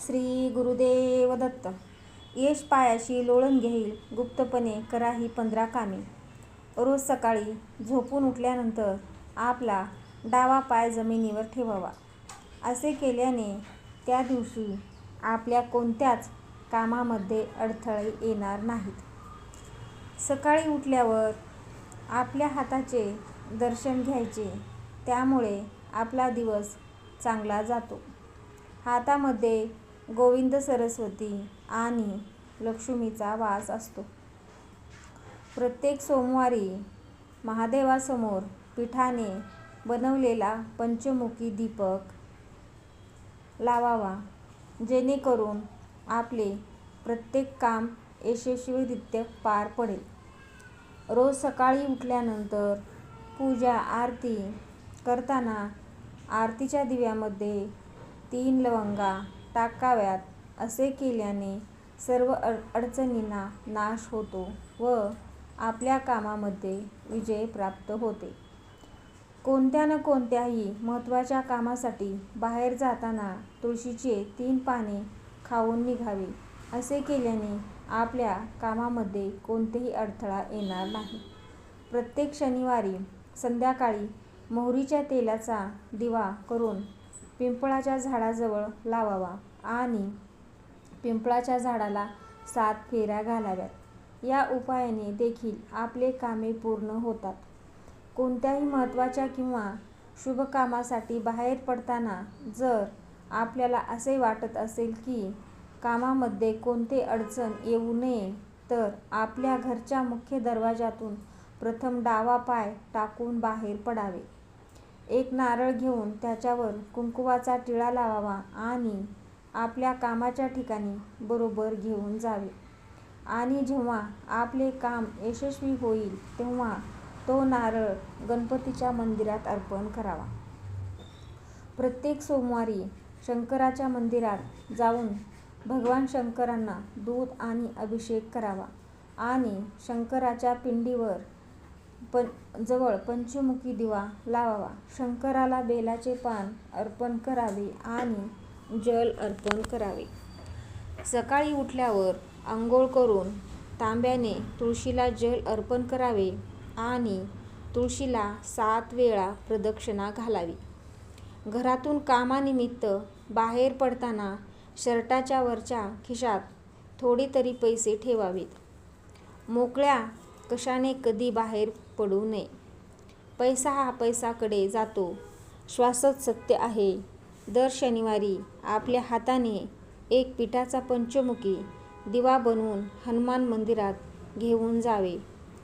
श्री गुरुदेव दत्त यश पायाशी लोळण घेईल गुप्तपणे करा ही पंधरा कामे. रोज सकाळी झोपून उठल्यानंतर आपला डावा पाय जमिनीवर ठेवावा. असे केल्याने त्या दिवशी आपल्या कोणत्याच कामामध्ये अडथळे येणार नाहीत. सकाळी उठल्यावर आपल्या हाताचे दर्शन घ्यायचे त्यामुळे आपला दिवस चांगला जातो. हातामध्ये गोविंद सरस्वती आणि लक्ष्मीचा वास असतो. प्रत्येक सोमवारी महादेवासमोर पिठाने बनवलेला पंचमुखी दीपक लावावा जेणेकरून आपले प्रत्येक काम यशस्वीरित्या पार पडेल. रोज सकाळी उठल्यानंतर पूजा आरती करताना आरतीच्या दिव्यामध्ये तीन लवंगा टाकाव्यात असे केल्याने सर्व अड अडचणींना नाश होतो व आपल्या कामामध्ये विजय प्राप्त होते. कोणत्या न कोणत्याही महत्त्वाच्या कामासाठी बाहेर जाताना तुळशीचे तीन पाने खाऊन निघावे असे केल्याने आपल्या कामामध्ये कोणतेही अडथळा येणार नाही. प्रत्येक शनिवारी संध्याकाळी मोहरीच्या तेलाचा दिवा करून पिंपळाच्या झाडाजवळ लावावा आणि पिंपळाच्या झाडाला सात फेऱ्या घालाव्यात. या उपायाने देखील आपले कामे पूर्ण होतात. कोणत्याही महत्त्वाच्या किंवा शुभ कामासाठी बाहेर पडताना जर आपल्याला असे वाटत असेल की कामामध्ये कोणते अडचण येऊ नये तर आपल्या घरच्या मुख्य दरवाजातून प्रथम डावा पाय टाकून बाहेर पडावे. एक नारळ घेऊन त्याच्यावर कुंकवाचा टिळा लावावा आणि आपल्या कामाच्या ठिकाणी बरोबर घेऊन जावे. आणि जेव्हा आपले काम यशस्वी होईल तेव्हा तो नारळ गणपतीच्या मंदिरात अर्पण करावा. प्रत्येक सोमवारी शंकराच्या मंदिरात जाऊन भगवान शंकरांना दूध आणि अभिषेक करावा आणि शंकराच्या पिंडीवर पण जवळ पंचमुखी दिवा लावावा. शंकराला बेलाचे पान अर्पण करावे आणि जल अर्पण करावे. सकाळी उठल्यावर आंघोळ करून तांब्याने तुळशीला जल अर्पण करावे आणि तुळशीला सात वेळा प्रदक्षिणा घालावी. घरातून कामानिमित्त बाहेर पडताना शर्टाच्या वरच्या खिशात थोडे तरी पैसे ठेवावेत. मोकळ्या कशाने कधी बाहेर पडू नये. पैसा हा पैसाकडे जातो. श्वासच सत्य आहे. दर शनिवारी आपल्या हाताने एक पिठाचा पंचमुखी दिवा बनवून हनुमान मंदिरात घेऊन जावे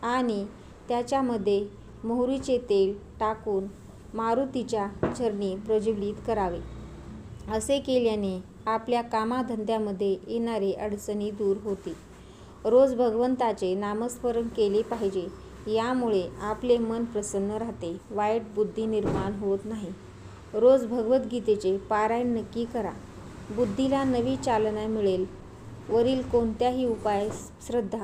आणि त्याच्यामध्ये मोहरीचे तेल टाकून मारुतीच्या चरणी प्रज्वलित करावे. असे केल्याने आपल्या कामाधंद्यामध्ये येणारे अडचणी दूर होतील. रोज भगवंताचे नामस्मरण केले पाहिजे. यामुळे आपले मन प्रसन्न राहते. वाईट बुद्धी निर्माण होत नाही. रोज भगवद्गीतेचे पारायण नक्की करा. बुद्धीला नवी चालना मिळेल. वरील कोणत्याही उपाय श्रद्धा